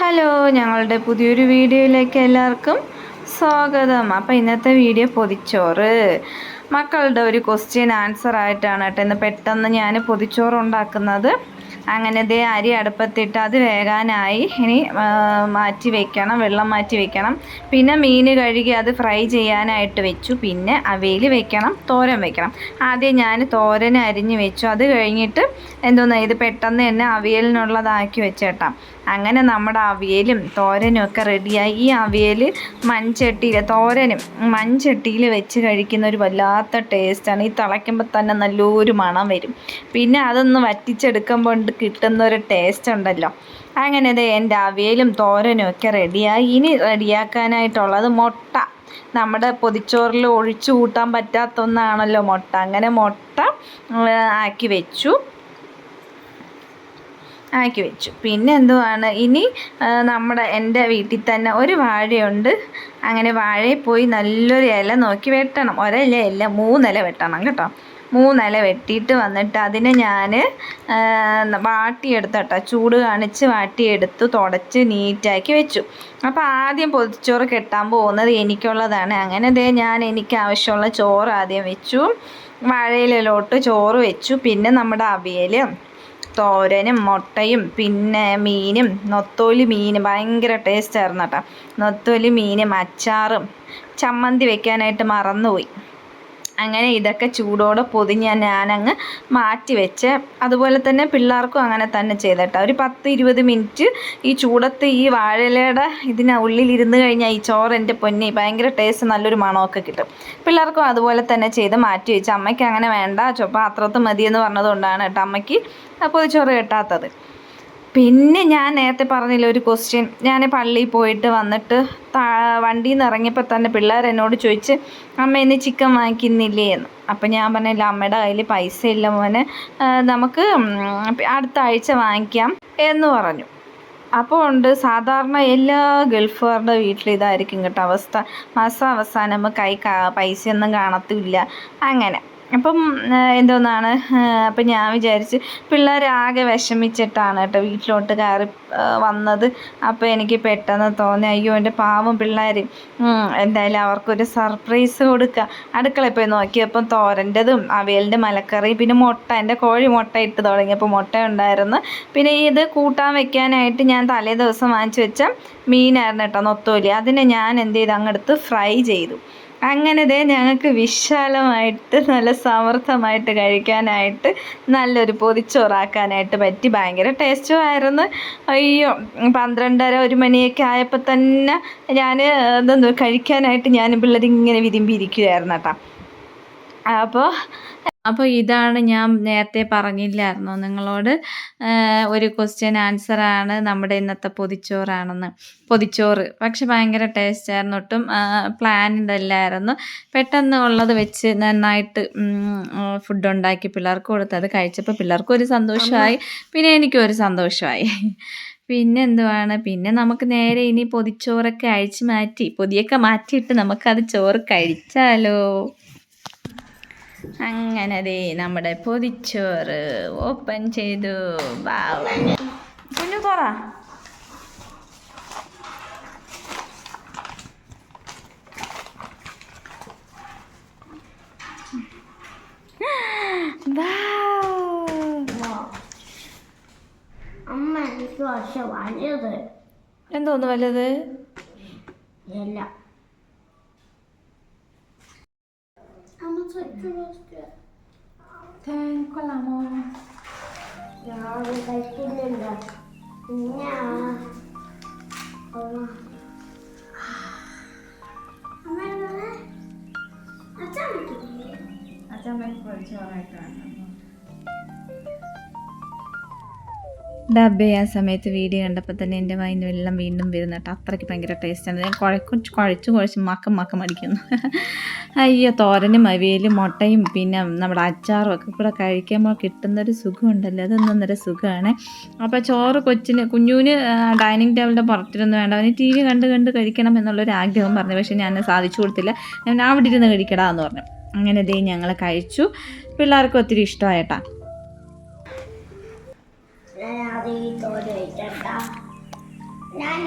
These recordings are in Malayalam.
ഹലോ ഞങ്ങളുടെ പുതിയൊരു വീഡിയോയിലേക്ക് എല്ലാവർക്കും സ്വാഗതം. അപ്പോൾ ഇന്നത്തെ വീഡിയോ പൊതിച്ചോറ്. മക്കളുടെ ഒരു ക്വസ്റ്റ്യൻ ആൻസർ ആയിട്ടാണ് കേട്ടോ ഇന്ന് പെട്ടെന്ന് ഞാൻ പൊതിച്ചോറ് ഉണ്ടാക്കുന്നത്. അങ്ങനെ ദേ അരി അടുപ്പത്തിട്ട് അത് വേകാനായി ഇനി മാറ്റി വെക്കണം വെള്ളം മാറ്റി വെക്കണം. പിന്നെ മീൻ കഴുകി അത് ഫ്രൈ ചെയ്യാനായിട്ട് വെച്ചു. പിന്നെ അവയിൽ വെക്കണം തോരൻ വെക്കണം. ആദ്യം ഞാൻ തോരൻ അരിഞ്ഞ് വെച്ചു. അത് കഴിഞ്ഞിട്ട് എന്തോന്ന് ഇത് പെട്ടെന്ന് തന്നെ അവിയലിനുള്ളതാക്കി വെച്ചേട്ടാം. അങ്ങനെ നമ്മുടെ അവിയലും തോരനും ഒക്കെ റെഡിയായി. ഈ അവിയൽ മൺചട്ടിയിൽ തോരനും മൺചട്ടിയിൽ വെച്ച് കഴിക്കുന്ന ഒരു വല്ലാത്ത ടേസ്റ്റാണ്. ഈ തിളയ്ക്കുമ്പോൾ തന്നെ നല്ലൊരു മണം വരും. പിന്നെ അതൊന്ന് വറ്റിച്ചെടുക്കുമ്പോൾ കിട്ടുന്ന ഒരു ടേസ്റ്റ് ഉണ്ടല്ലോ. അങ്ങനെ ദേ എന്റെ അവിയലും തോരനും ഒക്കെ റെഡിയായി ഇനി റെഡിയാക്കാനായിട്ടുള്ളത് മുട്ട. നമ്മുടെ പൊതിച്ചോറിൽ ഒഴിച്ചു കൂട്ടാൻ പറ്റാത്ത ഒന്നാണല്ലോ മുട്ട. അങ്ങനെ മുട്ട ആക്കി വെച്ചു. ആക്കി വെച്ചു. പിന്നെ എന്തുവാണ്? ഇനി നമ്മുടെ എന്റെ വീട്ടിൽ തന്നെ ഒരു വാഴയുണ്ട്. അങ്ങനെ വാഴയിൽ പോയി നല്ലൊരു ഇല നോക്കി വെട്ടണം. ഒരില ഇല മൂന്നില വെട്ടണം കേട്ടോ. മൂന്നില വെട്ടിയിട്ട് വന്നിട്ട് അതിനെ ഞാൻ വാട്ടിയെടുത്ത കേട്ടോ ചൂട് കാണിച്ച് വാട്ടിയെടുത്ത് തുടച്ച് നീറ്റാക്കി വെച്ചു. അപ്പോൾ ആദ്യം പൊതിച്ചോറ് കെട്ടാൻ പോകുന്നത് എനിക്കുള്ളതാണ്. അങ്ങനെ ദേ ഞാൻ എനിക്ക് ആവശ്യമുള്ള ചോറ് ആദ്യം വെച്ചു. വാഴയിലോട്ട് ചോറ് വെച്ചു. പിന്നെ നമ്മുടെ അവിയലും തോരനും മുട്ടയും പിന്നെ മീനും നൊത്തോലി മീൻ ഭയങ്കര ടേസ്റ്റ് ആയിരുന്നു കേട്ടോ നൊത്തോലി മീനും അച്ചാറും. ചമ്മന്തി വെക്കാനായിട്ട് മറന്നുപോയി. അങ്ങനെ ഇതൊക്കെ ചൂടോടെ പൊതിഞ്ഞ് ഞാനങ്ങ് മാറ്റി വെച്ച് അതുപോലെ തന്നെ പിള്ളേർക്കും അങ്ങനെ തന്നെ ചെയ്തിട്ടാണ് ഒരു പത്ത് ഇരുപത് മിനിറ്റ് ഈ ചൂടത്ത് ഈ വാഴയിലയുടെ ഇതിന് ഉള്ളിലിരുന്ന് കഴിഞ്ഞാൽ ഈ ചോറ് എന്റെ പൊന്നി ഭയങ്കര ടേസ്റ്റ് നല്ലൊരു മണമൊക്കെ കിട്ടും. പിള്ളേർക്കും അതുപോലെ തന്നെ ചെയ്ത് മാറ്റി വെച്ച് അമ്മയ്ക്ക് അങ്ങനെ വേണ്ട ചോ പാത്രത്ത് മതിയെന്ന് പറഞ്ഞതുകൊണ്ടാണ് കേട്ടോ അമ്മയ്ക്ക് ചോറ് കിട്ടാത്തത്. പിന്നെ ഞാൻ നേരത്തെ പറഞ്ഞില്ല ഒരു ക്വസ്റ്റ്യൻ ഞാൻ പള്ളിയിൽ പോയിട്ട് വന്നിട്ട് വണ്ടിയിൽ നിന്ന് ഇറങ്ങിയപ്പോൾ തന്നെ പിള്ളേർ എന്നോട് ചോദിച്ച് അമ്മ ഇന്ന് ചിക്കൻ വാങ്ങിക്കുന്നില്ലേ? എന്ന്. അപ്പം ഞാൻ പറഞ്ഞില്ല അമ്മയുടെ കയ്യിൽ പൈസ ഇല്ല മോനെ. നമുക്ക് അടുത്ത ആഴ്ച വാങ്ങിക്കാം. എന്ന് പറഞ്ഞു. അപ്പോൾ ഉണ്ട് സാധാരണ എല്ലാ ഗൾഫുകാരുടെ വീട്ടിലും ഇതായിരിക്കും കേട്ടോ അവസ്ഥ. മാസം അവസാനം കാ- പൈസയൊന്നും കാണത്തില്ല. അങ്ങനെ. അപ്പം എന്തോന്നാണ്? അപ്പം ഞാൻ വിചാരിച്ച് പിള്ളേർ ആകെ വിഷമിച്ചിട്ടാണ് കേട്ടോ വീട്ടിലോട്ട് കയറി വന്നത്. അപ്പോൾ എനിക്ക് പെട്ടെന്ന് തോന്നി അയ്യോ എന്റെ പാവം പിള്ളേർ എന്തായാലും അവർക്കൊരു സർപ്രൈസ് കൊടുക്കുക അടുക്കളയിൽ പോയി നോക്കിയപ്പം തോരന്റെതും അവിയലിന്റെ മലക്കറി പിന്നെ മുട്ട എന്റെ കോഴി മുട്ട ഇട്ട് തുടങ്ങിയപ്പോൾ മുട്ട ഉണ്ടായിരുന്നു. പിന്നെ ഇത് കൂട്ടാൻ വെക്കാനായിട്ട് ഞാൻ തലേ ദിവസം വാങ്ങിച്ചു വെച്ച മീനായിരുന്നു കേട്ടോ നൊത്തോലി. അതിനെ ഞാൻ എന്ത് ചെയ്തു? അങ്ങെടുത്ത് ഫ്രൈ ചെയ്തു. അങ്ങനെ ദേ ഞങ്ങൾക്ക് വിശാലമായിട്ട് നല്ല സമർത്ഥമായിട്ട് കഴിക്കാനായിട്ട് നല്ലൊരു പൊതിച്ചോറാക്കാനായിട്ട് പറ്റി. ഭയങ്കര ടേസ്റ്റും ആയിരുന്നു അയ്യോ പന്ത്രണ്ടര ഒരു മണിയൊക്കെ ആയപ്പോൾ തന്നെ ഞാൻ ഇതൊന്ന് കഴിക്കാനായിട്ട് ഞാൻ പിള്ളേരിങ്ങനെ വിരുമ്പിയിരിക്കുകയായിരുന്നു കേട്ടോ. അപ്പോൾ അപ്പോൾ ഇതാണ് ഞാൻ നേരത്തെ പറഞ്ഞില്ലായിരുന്നു നിങ്ങളോട്? ഒരു ക്വസ്റ്റ്യൻ ആൻസർ ആണ് നമ്മുടെ ഇന്നത്തെ പൊതിച്ചോറാണെന്ന്. പൊതിച്ചോറ്. പക്ഷെ ഭയങ്കര ടേസ്റ്റ് ആയിരുന്നു ഒട്ടും പ്ലാൻ അല്ലായിരുന്നു പെട്ടെന്ന് ഉള്ളത് വെച്ച് നന്നായിട്ട് ഫുഡ് ഉണ്ടാക്കി പിള്ളേർക്ക് കൊടുത്ത് അത് കഴിച്ചപ്പോൾ പിള്ളേർക്കും ഒരു സന്തോഷമായി. പിന്നെ എനിക്കും ഒരു സന്തോഷമായി. പിന്നെ എന്തുവാണ്? പിന്നെ നമുക്ക് നേരെ ഇനി പൊതിച്ചോറൊക്കെ അഴിച്ചു മാറ്റി പൊതിയൊക്കെ മാറ്റിയിട്ട് നമുക്കത് ചോറ് കഴിച്ചാലോ? അങ്ങനെ ദേ നമ്മുടെ പൊതിച്ചോറ് ഓപ്പൺ ചെയ്തു. വാവ് കുഞ്ഞു തുറ അമ്മ എനിക്ക് പക്ഷെ വലുത് എന്തോന്ന് വലുത്? ഇല്ല അമ്മ ചുറ്റും കൊള്ളാമോ ഞാൻ കഴിക്കുന്നുണ്ട് പിന്നെ ഡബ് ചെയ്യാൻ സമയത്ത് വീഡിയോ കണ്ടപ്പോൾ തന്നെ എന്റെ വായിന് വെള്ളം വീണ്ടും വരുന്നുണ്ട് കേട്ടോ അത്രയ്ക്ക് ഭയങ്കര ടേസ്റ്റാണ് ഞാൻ കുഴക്കും കുഴച്ച് കുഴച്ച് മക്കം മക്കം അടിക്കുന്നു അയ്യോ തോരനും അവിയലും മുട്ടയും പിന്നെ നമ്മുടെ അച്ചാറും ഒക്കെ കൂടെ കഴിക്കുമ്പോൾ കിട്ടുന്നൊരു സുഖമുണ്ടല്ലോ. അതൊന്നൊന്നര സുഖമാണ് അപ്പോൾ ചോറ് കൊച്ചിന് കുഞ്ഞുവിന് ഡൈനിങ് ടേബിളിന്റെ പുറത്തിരുന്ന് വേണ്ട. അവന് ടി വി കണ്ട് കണ്ട് കഴിക്കണം എന്നുള്ളൊരു ആഗ്രഹം പറഞ്ഞു. പക്ഷേ ഞാൻ സാധിച്ചു കൊടുത്തില്ല. ഞാൻ അവിടെ ഇരുന്ന് കഴിക്കടാ എന്ന് പറഞ്ഞു. അങ്ങനെ ദേ ഞങ്ങൾ കഴിച്ചു. പിള്ളേർക്ക് ഒത്തിരി ഇഷ്ടമായിട്ടാ. ഞാൻ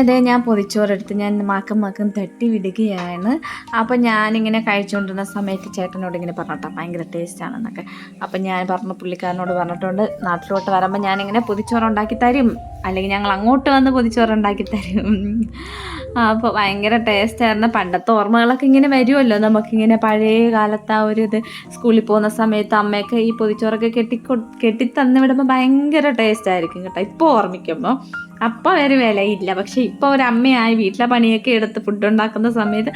അത് ഞാൻ അങ്ങനെ പൊതിച്ചോറെടുത്ത് ഞാൻ മക്കം മക്കം തട്ടി വിടുകയാണ്. അപ്പം ഞാനിങ്ങനെ കഴിച്ചുകൊണ്ടിരുന്ന സമയത്ത് ചേട്ടനോട് ഇങ്ങനെ പറഞ്ഞോട്ടാ ഭയങ്കര ടേസ്റ്റ് ആണെന്നൊക്കെ അപ്പം ഞാൻ പറഞ്ഞ പുള്ളിക്കാരനോട് പറഞ്ഞിട്ടുണ്ട് നാട്ടിലോട്ട് വരുമ്പോൾ ഞാനിങ്ങനെ പൊതിച്ചോറ് ഉണ്ടാക്കി തരും. അല്ലെങ്കിൽ ഞങ്ങൾ അങ്ങോട്ട് വന്ന് പൊതിച്ചോറ് ഉണ്ടാക്കി തരും. അപ്പോൾ ഭയങ്കര ടേസ്റ്റ് ആയിരുന്നു. പണ്ടത്തെ ഓർമ്മകളൊക്കെ ഇങ്ങനെ വരുമല്ലോ. നമുക്കിങ്ങനെ പഴയ കാലത്ത് ആ ഒരു ഇത് സ്കൂളിൽ പോകുന്ന സമയത്ത് അമ്മയൊക്കെ ഈ പൊതിച്ചോറൊക്കെ കെട്ടിക്കൊ കെട്ടിത്തന്ന് വിടുമ്പോൾ ഭയങ്കര ടേസ്റ്റ് ആയിരിക്കും കേട്ടോ. ഇപ്പോൾ ഓർമ്മിക്കുമ്പോൾ അപ്പം ഒരു വിലയില്ല. പക്ഷെ ഇപ്പോൾ ഒരു അമ്മയായി വീട്ടിലെ പണിയൊക്കെ എടുത്ത് ഫുഡ് ഉണ്ടാക്കുന്ന സമയത്ത്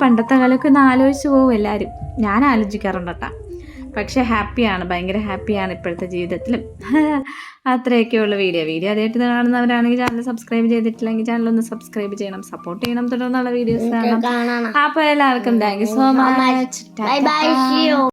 പണ്ടത്തെ കാലമൊക്കെ ഒന്ന് ആലോചിച്ച് പോകും എല്ലാവരും ഞാൻ ആലോചിക്കാറുണ്ട് കേട്ടോ. പക്ഷെ ഹാപ്പിയാണ് ഭയങ്കര ഹാപ്പിയാണ് ഇപ്പോഴത്തെ ജീവിതത്തിലും. അത്രയൊക്കെയുള്ള വീഡിയോ. വീഡിയോ അതായിട്ട് കാണുന്നവരാണെങ്കിൽ ചാനൽ സബ്സ്ക്രൈബ് ചെയ്തിട്ടില്ലെങ്കിൽ ചാനൽ ഒന്ന് സബ്സ്ക്രൈബ് ചെയ്യണം. സപ്പോർട്ട് ചെയ്യണം തുടർന്നുള്ള വീഡിയോസ് കാണാം അപ്പോൾ എല്ലാവർക്കും thank you so much bye bye